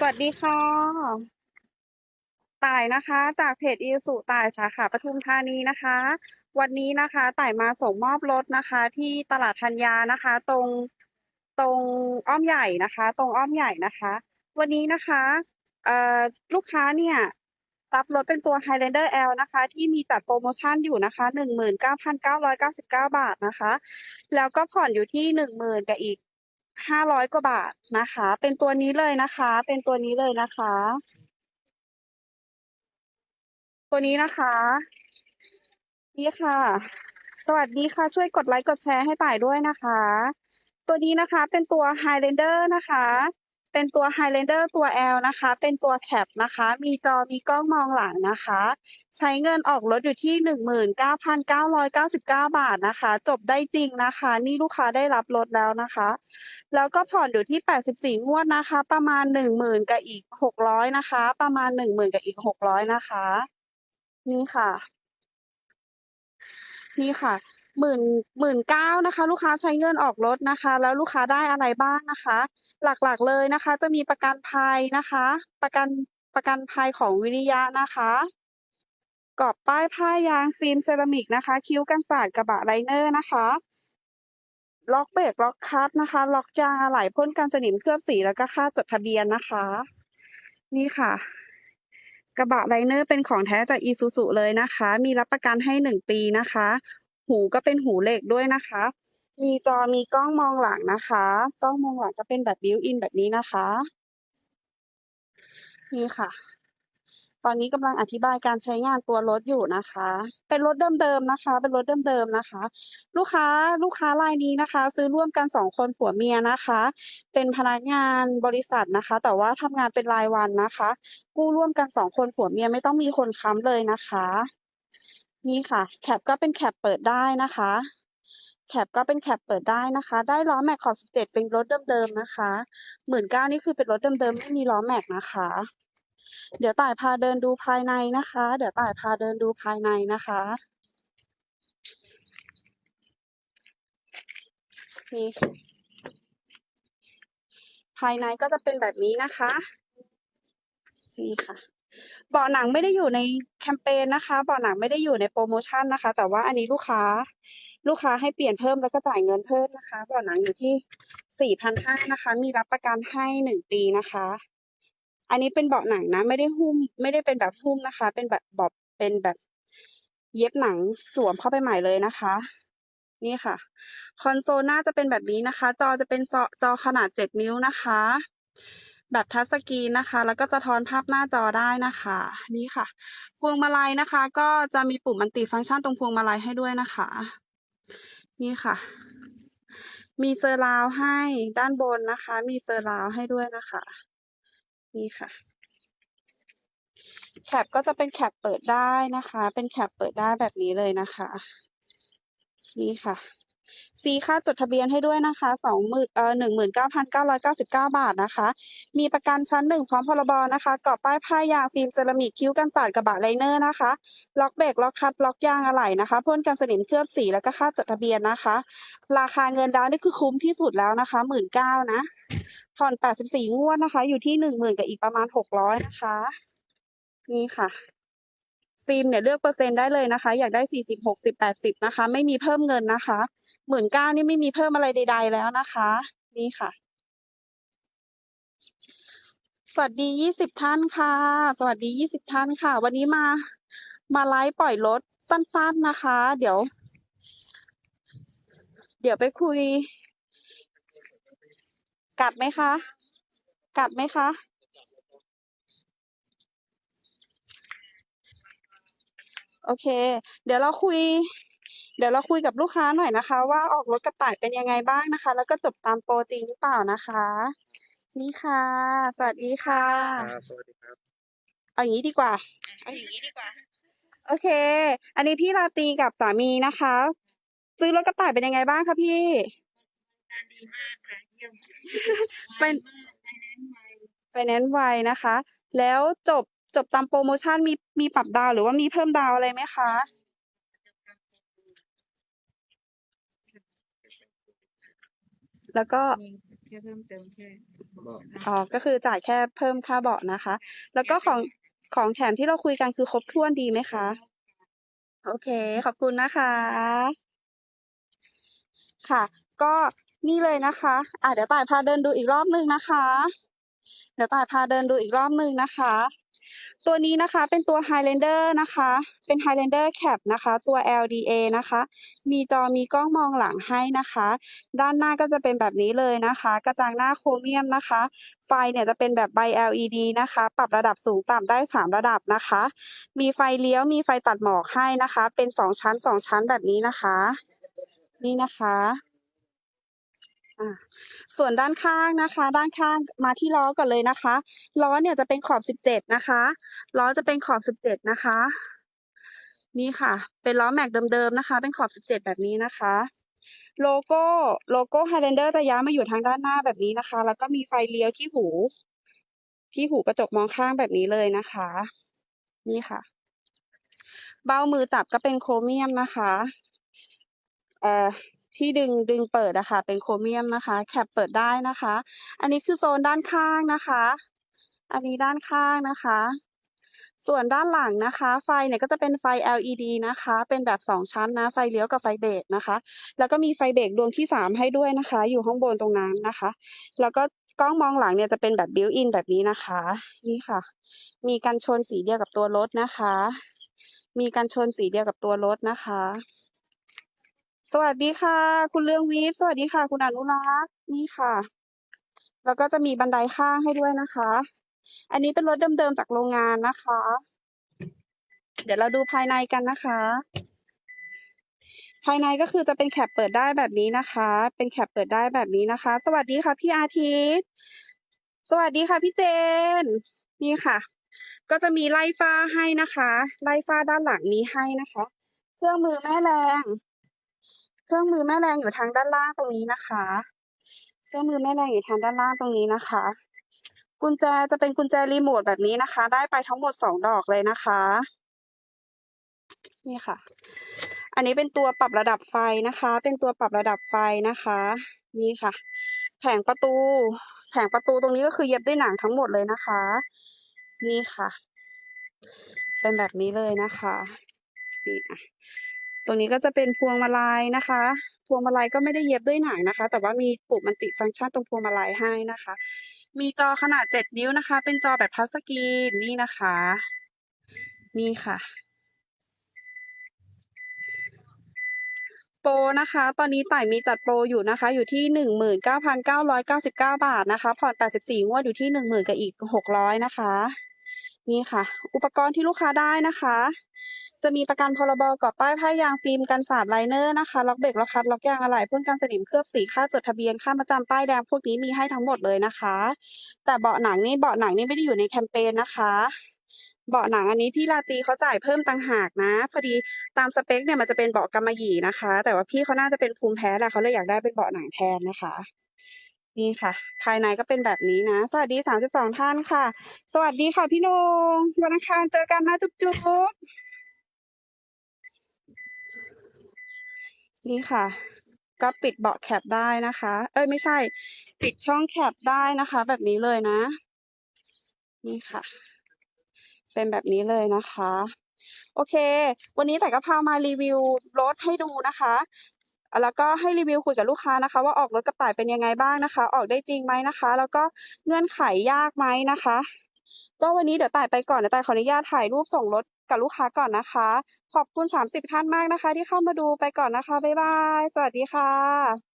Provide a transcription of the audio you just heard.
สวัสดีค่ะ ต่ายนะคะ จากเพจอีสุต่ายสาขาปทุมธานีนะคะ วันนี้นะคะต่ายมาส่งมอบรถนะคะ ที่ตลาดธัญญานะคะ ตรงตรงอ้อมใหญ่นะคะ ตรงอ้อมใหญ่นะคะ วันนี้นะคะเอ่อลูกค้าเนี่ยรับรถเป็นตัว Highlander L นะคะ ที่มีจัดโปรโมชั่นอยู่นะคะหนึ่งหมื่นเก้าพันเก้าร้อยเก้าสิบเก้าบาทนะคะ แล้วก็ผ่อนอยู่ที่หนึ่งหมื่นกับอีก ห้าร้อยกว่าบาทนะคะ เป็นตัวนี้เลยนะคะ เป็นตัวนี้เลยนะคะ ตัวนี้นะคะนี่ค่ะ สวัสดีค่ะ ช่วยกดไลค์กดแชร์ให้ต่ายด้วยนะคะ ตัวนี้นะคะเป็นตัว Highlander นะคะ เป็นตัว Highlander ตัว L นะคะ เป็นตัวแคปนะคะ มีจอมีกล้องมองหลังนะคะ ใช้เงินออกรถอยู่ที่หนึ่งหมื่นเก้าพันเก้าร้อยเก้าสิบเก้าบาทนะคะ จบได้จริงนะคะ นี่ลูกค้าได้รับรถแล้วนะคะ แล้วก็ผ่อนอยู่ที่แปดสิบสี่งวดนะคะ ประมาณหนึ่งหมื่นกับอีกหกร้อยนะคะ ประมาณหนึ่งหมื่นกับอีกหกร้อยนะคะ นี่ค่ะ นี่ค่ะ หมื่นหมื่นเก้านะคะ ลูกค้าใช้เงินออกรถนะคะ แล้วลูกค้าได้อะไรบ้างนะคะ หลักๆเลยนะคะ จะมีประกันภัยนะคะ ประกันประกันภัยของวิริยะนะคะกรอบป้ายผ้ายางฟิล์มเซรามิกนะคะ คิ้วกันสาดกระบะไลเนอร์นะคะล็อกเบรกล็อกคัทนะคะ ล็อกยางอะไหล่พ่นกันสนิมเคลือบสีแล้วก็ค่าจดทะเบียนนะคะ นี่ค่ะ กระบะไลเนอร์เป็นของแท้จากอีซูซุเลยนะคะ มีรับประกันให้หนึ่งปีนะคะ หูก็เป็นหูเหล็กด้วยนะคะ มีจอมีกล้องมองหลังนะคะ กล้องมองหลังก็เป็นแบบบิวอินแบบนี้นะคะ นี่ค่ะ ตอนนี้กำลังอธิบายการใช้งานตัวรถอยู่นะคะ เป็นรถเดิมๆนะคะ เป็นรถเดิมๆนะคะ ลูกค้าลูกค้ารายนี้นะคะ ซื้อร่วมกันสองคนผัวเมียนะคะ เป็นพนักงานบริษัทนะคะ แต่ว่าทำงานเป็นรายวันนะคะ กู้ร่วมกันสองคนผัวเมียไม่ต้องมีคนค้ำเลยนะคะ นี่ค่ะ แคปก็เป็นแคปเปิดได้นะคะ แคปก็เป็นแคปเปิดได้นะคะ ได้ล้อแม็กขอบสิบเจ็ดเป็นรถเดิมๆนะคะหมื่นเก้านี่คือเป็นรถเดิมๆไม่มีล้อแม็กนะคะ เดี๋ยวต่ายพาเดินดูภายในนะคะ เดี๋ยวต่ายพาเดินดูภายในนะคะ นี่ภายในก็จะเป็นแบบนี้นะคะ นี่ค่ะ เบาะหนังไม่ได้อยู่ในแคมเปญนะคะ เบาะหนังไม่ได้อยู่ในโปรโมชั่นนะคะ แต่ว่าอันนี้ลูกค้า ลูกค้าให้เปลี่ยนเพิ่มแล้วก็จ่ายเงินเพิ่มนะคะ เบาะหนังอยู่ที่สี่พันห้านะคะ มีรับประกันให้หนึ่งปีนะคะ อันนี้เป็นเบาะหนังนะ ไม่ได้หุ้ม ไม่ได้เป็นแบบหุ้มนะคะ เป็นแบบเบาะเป็นแบบเย็บหนังสวมเข้าไปใหม่เลยนะคะ นี่ค่ะ คอนโซลหน้าจะเป็นแบบนี้นะคะ จอจะเป็นจอขนาดเจ็ดนิ้วนะคะ แบบทัชสกรีนนะคะ แล้วก็จะทอนภาพหน้าจอได้นะคะ นี่ค่ะ พวงมาลัยนะคะ ก็จะมีปุ่มมัลติฟังก์ชันตรงพวงมาลัยให้ด้วยนะคะ นี่ค่ะ มีเซอร์ราวให้ด้านบนนะคะ มีเซอร์ราวให้ด้วยนะคะ นี่ค่ะแคปก็จะเป็นแคปเปิดได้นะคะ เป็นแคปเปิดได้แบบนี้เลยนะคะ นี่ค่ะ ฟรีค่าจดทะเบียนให้ด้วยนะคะสองหมื่นเอ่อหนึ่งหมื่นเก้าพันเก้าร้อยเก้าสิบเก้าบาทนะคะ มีประกันชั้นหนึ่งพร้อมพรบนะคะกรอบป้ายผ้ายางฟิล์มเซรามิกคิ้วกันสาดกระบะไลเนอร์นะคะ ล็อกเบรกล็อกคัทล็อกยางอะไหล่นะคะพ่นกันสนิมเคลือบสีแล้วก็ค่าจดทะเบียนนะคะ ราคาเงินดาวน์นี่คือคุ้มที่สุดแล้วนะคะหมื่นเก้านะผ่อนแปดสิบสี่งวดนะคะ อยู่ที่หนึ่งหมื่นกับอีกประมาณหกร้อยนะคะ นี่ค่ะ ฟิล์มเนี่ยเลือกเปอร์เซ็นต์ได้เลยนะคะ อยากได้สี่สิบหกสิบแปดสิบนะคะ ไม่มีเพิ่มเงินนะคะหมื่นเก้านี่ไม่มีเพิ่มอะไรใด ๆ แล้วนะคะ นี่ค่ะ สวัสดียี่สิบท่านค่ะ สวัสดียี่สิบท่านค่ะ วันนี้มามาไลฟ์ปล่อยรถสั้นๆนะคะ เดี๋ยว เดี๋ยวไปคุย กัดไหมคะ กัดไหมคะ โอเค เดี๋ยวเราคุย เดี๋ยวเราคุยกับลูกค้าหน่อยนะคะ ว่าออกรถกระต่ายเป็นยังไงบ้างนะคะ แล้วก็จบตามโปรจริงหรือเปล่านะคะ นี่ค่ะ สวัสดีค่ะ ครับสวัสดีครับ เอาอย่างนี้ดีกว่า เอาอย่างนี้ดีกว่า โอเค อันนี้พี่ราตรีกับสามีนะคะ ซื้อรถกระต่ายเป็นยังไงบ้างคะพี่การดีมากค่ะเยี่ยมเป็นไวมากไฟแนนซ์ไวไฟแนนซ์ไวนะคะ แล้วจบ จบตามโปรโมชั่นมีมีปรับดาวน์หรือว่ามีเพิ่มดาวน์อะไรไหมคะ แล้วก็แค่เพิ่มเติมแค่บอกอ๋อก็คือจ่ายแค่เพิ่มค่าเบาะนะคะ แล้วก็ของของแถมที่เราคุยกันคือครบถ้วนดีไหมคะ โอเค ขอบคุณนะคะ ค่ะ ก็นี่เลยนะคะอะเดี๋ยวต่ายพาเดินดูอีกรอบนึงนะคะ เดี๋ยวต่ายพาเดินดูอีกรอบนึงนะคะ ตัวนี้นะคะเป็นตัว Highlander นะคะ เป็น Highlander Cap นะคะ ตัว LDA นะคะ มีจอมีกล้องมองหลังให้นะคะ ด้านหน้าก็จะเป็นแบบนี้เลยนะคะ กระจังหน้าโครเมียมนะคะ ไฟเนี่ยจะเป็นแบบใบ LED นะคะ ปรับระดับสูงต่ำได้ 3 ระดับนะคะ มีไฟเลี้ยว มีไฟตัดหมอกให้นะคะ เป็น 2 ชั้น 2 ชั้นแบบนี้นะคะ นี่นะคะอะ ส่วนด้านข้างนะคะ ด้านข้างมาที่ล้อก่อนเลยนะคะ ล้อเนี่ยจะเป็นขอบ 17 นะคะ ล้อจะเป็นขอบ 17 นะคะ นี่ค่ะ เป็นล้อแม็กเดิมๆนะคะ เป็นขอบ 17 แบบนี้นะคะ โลโก้โลโก้ Highlander จะย้ายมาอยู่ทางด้านหน้าแบบนี้นะคะ แล้วก็มีไฟเลี้ยวที่หู ที่หูกระจกมองข้างแบบนี้เลยนะคะ นี่ค่ะ เบ้ามือจับก็เป็นโครเมียมนะคะ เอ่อ ที่ดึงดึงเปิดอะค่ะเป็นโครเมียมนะคะ แคปเปิดได้นะคะ อันนี้คือโซนด้านข้างนะคะ อันนี้ด้านข้างนะคะ ส่วนด้านหลังนะคะ ไฟเนี่ยก็จะเป็นไฟ LED นะคะ เป็นแบบ 2 ชั้นนะ ไฟเลี้ยวกับไฟเบรกนะคะ แล้วก็มีไฟเบรกดวงที่ 3 ให้ด้วยนะคะ อยู่ข้างบนตรงนั้นนะคะ แล้วก็กล้องมองหลังเนี่ยจะเป็นแบบ built in แบบนี้นะคะ นี่ค่ะ มีกันชนสีเดียวกับตัวรถนะคะ มีกันชนสีเดียวกับตัวรถนะคะ สวัสดีค่ะ คุณเรืองวิทย์สวัสดีค่ะ คุณอนุรักษ์นี่ค่ะ แล้วก็จะมีบันไดข้างให้ด้วยนะคะ อันนี้เป็นรถเดิมๆจากโรงงานนะคะ เดี๋ยวเราดูภายในกันนะคะ ภายในก็คือจะเป็นแคปเปิดได้แบบนี้นะคะ เป็นแคปเปิดได้แบบนี้นะคะ สวัสดีค่ะ พี่อาทิตย์ สวัสดีค่ะพี่เจน นี่ค่ะ ก็จะมีไล่ฟ้าให้นะคะ ไล่ฟ้าด้านหลังมีให้นะคะ เครื่องมือแม่แรง เครื่องมือแม่แรงอยู่ทางด้านล่างตรงนี้นะคะ เครื่องมือแม่แรงอยู่ทางด้านล่างตรงนี้นะคะ กุญแจจะเป็นกุญแจรีโมทแบบนี้นะคะ ได้ไปทั้งหมดสองดอกเลยนะคะ นี่ค่ะ อันนี้เป็นตัวปรับระดับไฟนะคะ เป็นตัวปรับระดับไฟนะคะ นี่ค่ะ แผงประตู แผงประตูตรงนี้ก็คือเย็บด้วยหนังทั้งหมดเลยนะคะ นี่ค่ะ เป็นแบบนี้เลยนะคะ นี่อะ ตรงนี้ก็จะเป็นพวงมาลัยนะคะ พวงมาลัยก็ไม่ได้เย็บด้วยหนังนะคะ แต่ว่ามีปุ่มมันติฟังก์ชันตรงพวงมาลัยให้นะคะ มีจอขนาด 7 นิ้วนะคะ เป็นจอแบบทัชสกรีนนี่นะคะ นี่ค่ะโปรนะคะ ตอนนี้ต่ายมีจัดโปรอยู่นะคะ อยู่ที่หนึ่งหมื่นเก้าพันเก้าร้อยเก้าสิบเก้าบาทนะคะ ผ่อนแปดสิบสี่งวดอยู่ที่หนึ่งหมื่นกับอีกหกร้อยนะคะ นี่ค่ะ อุปกรณ์ที่ลูกค้าได้นะคะ จะมีประกันพรบกอบป้ายผ้ายางฟิล์มกันสาดไลเนอร์นะคะล็อกเบรกล็อกคัดล็อกยางอะไหล่พ่นกันสนิมเคลือบสีค่าจดทะเบียนค่ามาจำป้ายแดงพวกนี้มีให้ทั้งหมดเลยนะคะ แต่เบาะหนังนี่เบาะหนังนี่ไม่ได้อยู่ในแคมเปญนะคะเบาะหนังอันนี้พี่ลาตีเขาจ่ายเพิ่มต่างหากนะ พอดีตามสเปคเนี่ยมันจะเป็นเบาะกำมะหยี่นะคะ แต่ว่าพี่เขาน่าจะเป็นภูมิแพ้แหละเขาเลยอยากได้เป็นเบาะหนังแทนนะคะนี่ค่ะ ภายในก็เป็นแบบนี้นะ สวัสดีสามสิบสองท่านค่ะ สวัสดีค่ะพี่นงวันอังคารเจอกันนะจุ๊บจุ๊บ นี่ค่ะ ก็ปิดเบาะแคปได้นะคะ เอ้ยไม่ใช่ ปิดช่องแคปได้นะคะ แบบนี้เลยนะ นี่ค่ะ เป็นแบบนี้เลยนะคะ โอเค วันนี้แต่ก็พามารีวิวรถให้ดูนะคะแล้วก็ให้รีวิวคุยกับลูกค้านะคะ ว่าออกรถกระต่ายเป็นยังไงบ้างนะคะ ออกได้จริงไหมนะคะ แล้วก็เงื่อนไขยากไหมนะคะ ก็วันนี้เดี๋ยวตายไปก่อนเดี๋ยวตายขออนุญาตถ่ายรูปส่งรถกับลูกค้าก่อนนะคะ ขอบคุณ 30 ท่านมากนะคะ ที่เข้ามาดูไปก่อนนะคะ บ๊ายบาย สวัสดีค่ะ